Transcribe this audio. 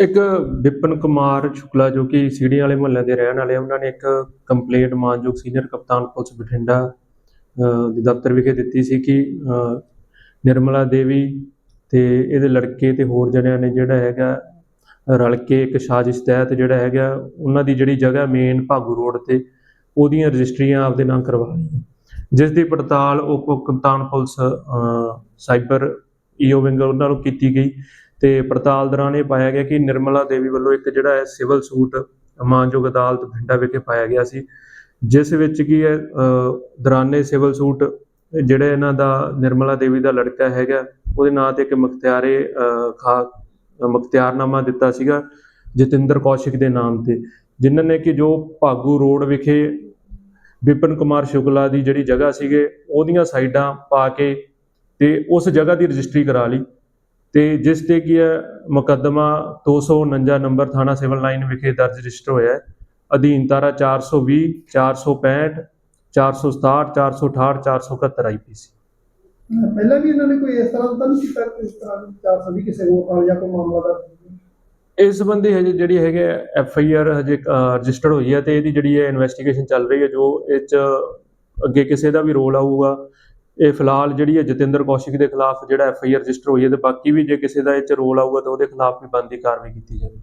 ਇੱਕ ਵਿਪਨ ਕੁਮਾਰ ਸ਼ੁਕਲਾ ਜੋ ਕਿ ਸੀੜੀ ਵਾਲੇ ਮੁਹੱਲੇ ਦੇ ਰਹਿਣ ਵਾਲੇ ਆ, ਉਹਨਾਂ ਨੇ ਇੱਕ ਕੰਪਲੇਂਟ ਮਾਨਯੋਗ ਸੀਨੀਅਰ ਕਪਤਾਨ ਪੁਲਿਸ ਬਠਿੰਡਾ ਦੇ ਦਫ਼ਤਰ ਵਿਖੇ ਦਿੱਤੀ ਸੀ ਕਿ ਨਿਰਮਲਾ ਦੇਵੀ ਤੇ ਇਹਦੇ ਲੜਕੇ ਤੇ ਹੋਰ ਜਣਿਆਂ ਨੇ ਜਿਹੜਾ ਹੈਗਾ ਰਲ ਕੇ ਇੱਕ ਸਾਜ਼ਿਸ਼ ਤਹਿਤ ਜਿਹੜਾ ਹੈਗਾ ਉਹਨਾਂ ਦੀ ਜਿਹੜੀ ਜਗ੍ਹਾ ਮੇਨ ਭਾਗੂ ਰੋਡ ਤੇ ਉਹਦੀਆਂ ਰਜਿਸਟਰੀਆਂ ਆਪਦੇ ਨਾਮ ਕਰਵਾ ਲਈਆਂ। ਜਿਸ ਦੀ ਪੜਤਾਲ ਉਪ ਕਪਤਾਨ ਪੁਲਿਸ ਸਾਈਬਰ ਈਓ ਵਿੰਗ ਉਹਨਾਂ ਨੂੰ ਕੀਤੀ ਗਈ। ਤੇ ਪੜਤਾਲ ਦੌਰਾਨ ਇਹ ਪਾਇਆ ਗਿਆ ਕਿ ਨਿਰਮਲਾ ਦੇਵੀ ਵੱਲੋਂ ਇੱਕ ਜਿਹੜਾ ਹੈ ਸਿਵਲ ਸੂਟ ਮਾਨਯੋਗ ਅਦਾਲਤ ਬਠਿੰਡਾ ਵਿਖੇ ਪਾਇਆ ਗਿਆ ਸੀ ਜਿਸ ਵਿੱਚ ਕੀ ਹੈ ਅ, ਦੌਰਾਨੇ ਸਿਵਲ ਸੂਟ ਜਿਹੜੇ ਇਹਨਾਂ ਦਾ ਨਿਰਮਲਾ ਦੇਵੀ ਦਾ ਲੜਕਾ ਹੈਗਾ ਉਹਦੇ ਨਾਂ ਤੇ ਇੱਕ ਮੁਖਤਿਆਰੇ ਖਾ ਮੁਖਤਿਆਰਨਾਮਾ ਦਿੱਤਾ ਸੀਗਾ ਜਤਿੰਦਰ ਕੌਸ਼ਿਕ ਦੇ ਨਾਮ ਤੇ ਜਿਨ੍ਹਾਂ ਨੇ ਕਿ ਜੋ ਭਾਗੂ ਰੋਡ ਵਿਖੇ ਵਿਪਨ ਕੁਮਾਰ ਸ਼ੁਕਲਾ ਦੀ ਜਿਹੜੀ ਜਗ੍ਹਾ ਸੀਗੇ ਉਹਦੀਆਂ ਸਾਈਡਾਂ ਪਾ ਕੇ ਤੇ ਉਸ ਜਗ੍ਹਾ ਦੀ ਰਜਿਸਟਰੀ ਕਰਾ ਲਈ। ਤੇ ਜਿਸ ਤੇ ਕੀ ਹੈ ਮੁਕੱਦਮਾ 249 ਨੰਬਰ ਥਾਣਾ ਸਿਵਲ ਲਾਈਨ ਵਿਖੇ ਦਰਜ ਰਜਿਸਟਰ ਹੋਇਆ ਹੈ। ਅਧੀਨ ਧਾਰਾ 420 465 467 468 471 ਆਈਪੀਸੀ ਪਹਿਲਾਂ ਵੀ ਇਹਨਾਂ ਨੇ ਕੋਈ ਇਸ ਤਰ੍ਹਾਂ ਦਾ ਤਾਂ ਨਹੀਂ ਕੀਤਾ ਇਸ ਤਰ੍ਹਾਂ ਦੀ 420 ਕਿਸੇ ਹੋਰ ਨਾਲ ਜਾਂ ਕੋਈ ਮਾਮਲਾ ਦਾ ਇਸ ਸੰਬੰਧੀ ਹਜੇ ਜਿਹੜੀ ਹੈਗੇ ਐਫ ਆਈ ਆਰ ਹਜੇ ਰਜਿਸਟਰਡ ਹੋਈ ਹੈ ਤੇ ਇਹਦੀ ਜਿਹੜੀ ਹੈ ਇਨਵੈਸਟੀਗੇਸ਼ਨ ਚੱਲ ਰਹੀ ਹੈ ਜੋ ਇਹ ਚ ਅੱਗੇ ਕਿਸੇ ਦਾ ਵੀ ਰੋਲ ਆਊਗਾ ਇਹ ਫਿਲਹਾਲ ਜਿਹੜੀ ਹੈ ਜਤਿੰਦਰ ਕੌਸ਼ਿਕ ਦੇ ਖਿਲਾਫ ਜਿਹੜਾ ਐਫ ਆਈ ਆਰ ਰਜਿਸਟਰ ਹੋਈ ਹੈ ਤੇ ਬਾਕੀ ਵੀ ਜੇ ਕਿਸੇ ਦਾ ਇਹ ਚ ਰੋਲ ਆਊਗਾ ਤਾਂ ਉਹਦੇ ਖਿਲਾਫ ਵੀ ਬਣਦੀ ਕਾਰਵਾਈ ਕੀਤੀ ਜਾਵੇ